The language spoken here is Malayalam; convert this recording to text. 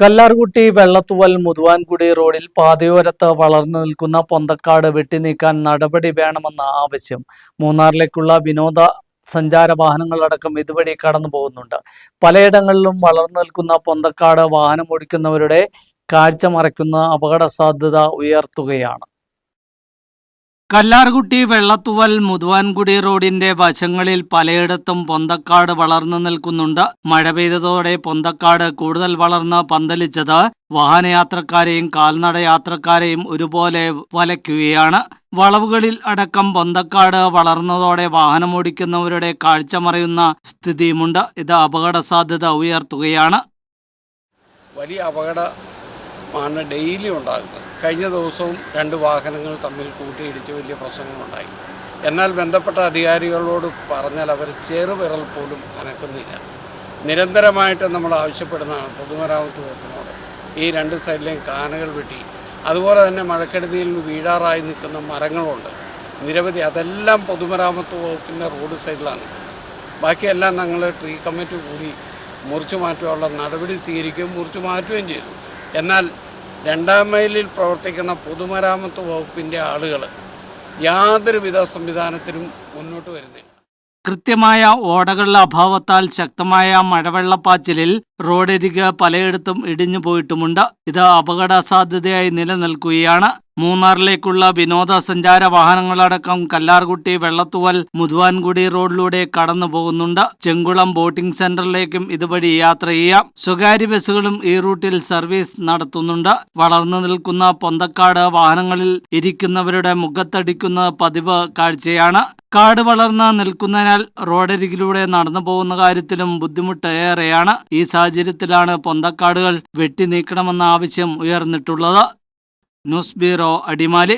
കല്ലാർകുട്ടി വെള്ളത്തുവൽ മുതുവാൻകുടി റോഡിൽ പാതയോരത്ത് വളർന്നു നിൽക്കുന്ന പൊന്തക്കാട് വെട്ടിനീക്കാൻ നടപടി വേണമെന്ന ആവശ്യം. മൂന്നാറിലേക്കുള്ള വിനോദ സഞ്ചാര വാഹനങ്ങളടക്കം ഇതുവഴി കടന്നു പോകുന്നുണ്ട്. പലയിടങ്ങളിലും വളർന്നു നിൽക്കുന്ന പൊന്തക്കാട് വാഹനം ഓടിക്കുന്നവരുടെ കാഴ്ച മറയ്ക്കുന്ന അപകട സാധ്യത ഉയർത്തുകയാണ്. കല്ലാർകുട്ടി വെള്ളത്തുവൽ മുതുവാൻകുടി റോഡിന്റെ വശങ്ങളിൽ പലയിടത്തും പൊന്തക്കാട് വളർന്നു നിൽക്കുന്നുണ്ട്. മഴ പെയ്തതോടെ പൊന്തക്കാട് കൂടുതൽ വളർന്ന് പന്തലിച്ചത് വാഹനയാത്രക്കാരെയും കാൽനട യാത്രക്കാരെയും ഒരുപോലെ വലയ്ക്കുകയാണ്. വളവുകളിൽ അടക്കം പൊന്തക്കാട് വളർന്നതോടെ വാഹനമോടിക്കുന്നവരുടെ കാഴ്ച മറയുന്ന സ്ഥിതിയുമുണ്ട്. ഇത് അപകട സാധ്യത ഉയർത്തുകയാണ്. വലിയ അപകടമാണ് ഡെയിലി ഉണ്ടാകുന്നത് കഴിഞ്ഞ ദിവസവും രണ്ട് വാഹനങ്ങൾ തമ്മിൽ കൂട്ടിയിടിച്ച് വലിയ പ്രശ്നങ്ങളുണ്ടായി. എന്നാൽ ബന്ധപ്പെട്ട അധികാരികളോട് പറഞ്ഞാൽ അവർ ചെറുവിരൽ പോലും അനക്കുന്നില്ല. നിരന്തരമായിട്ട് നമ്മൾ ആവശ്യപ്പെടുന്നതാണ് പൊതുമരാമത്ത് വകുപ്പിനോട്. ഈ രണ്ട് സൈഡിലെയും കാനകൾ വെട്ടി. അതുപോലെ തന്നെ മഴക്കെടുതിയിൽ വീഴാറായി നിൽക്കുന്ന മരങ്ങളുണ്ട്. നിരവധി അതെല്ലാം പൊതുമരാമത്ത് വകുപ്പിന്റെ റോഡ് സൈഡിലാണ് ബാക്കിയെല്ലാം ഞങ്ങൾ ട്രീ കമ്മിറ്റി കൂടി മുറിച്ചു മാറ്റുവാനുള്ള നടപടി സ്വീകരിക്കുകയും മുറിച്ചു മാറ്റുകയും ചെയ്തു. എന്നാൽ രണ്ടാം മൈലിൽ പ്രവർത്തിക്കുന്ന പൊതുമരാമത്ത് വകുപ്പിന്റെ ആളുകൾ യാതൊരുവിധ സംവിധാനത്തിനും മുന്നോട്ട് വരുന്നില്ല. കൃത്യമായ ഓടകളുടെ അഭാവത്താൽ ശക്തമായ മഴവെള്ളപ്പാച്ചിലിൽ റോഡരിക് പലയിടത്തും ഇടിഞ്ഞു പോയിട്ടുമുണ്ട്. ഇത് അപകട സാധ്യതയായി നിലനിൽക്കുകയാണ്. മൂന്നാറിലേക്കുള്ള വിനോദസഞ്ചാര വാഹനങ്ങളടക്കം കല്ലാർകുട്ടി വെള്ളത്തുവൽ മുതുവാൻകുടി റോഡിലൂടെ കടന്നു പോകുന്നുണ്ട് ചെങ്കുളം ബോട്ടിംഗ് സെന്ററിലേക്കും ഇതുവഴി യാത്ര ചെയ്യാം. സ്വകാര്യ ബസ്സുകളും ഈ റൂട്ടിൽ സർവീസ് നടത്തുന്നുണ്ട്. വളർന്നു നിൽക്കുന്ന പൊന്തക്കാട് വാഹനങ്ങളിൽ ഇരിക്കുന്നവരുടെ മുഖത്തടിക്കുന്ന പതിവ് കാഴ്ചയാണ്. കാട് വളർന്ന് നിൽക്കുന്നതിനാൽ റോഡരികിലൂടെ നടന്നു പോകുന്ന കാര്യത്തിലും ബുദ്ധിമുട്ട് ഏറെയാണ്. ഈ സാഹചര്യത്തിലാണ് പൊന്തക്കാടുകൾ വെട്ടി നീക്കണമെന്ന ആവശ്യം ഉയർന്നിട്ടുള്ളത്. News bureau Adimali.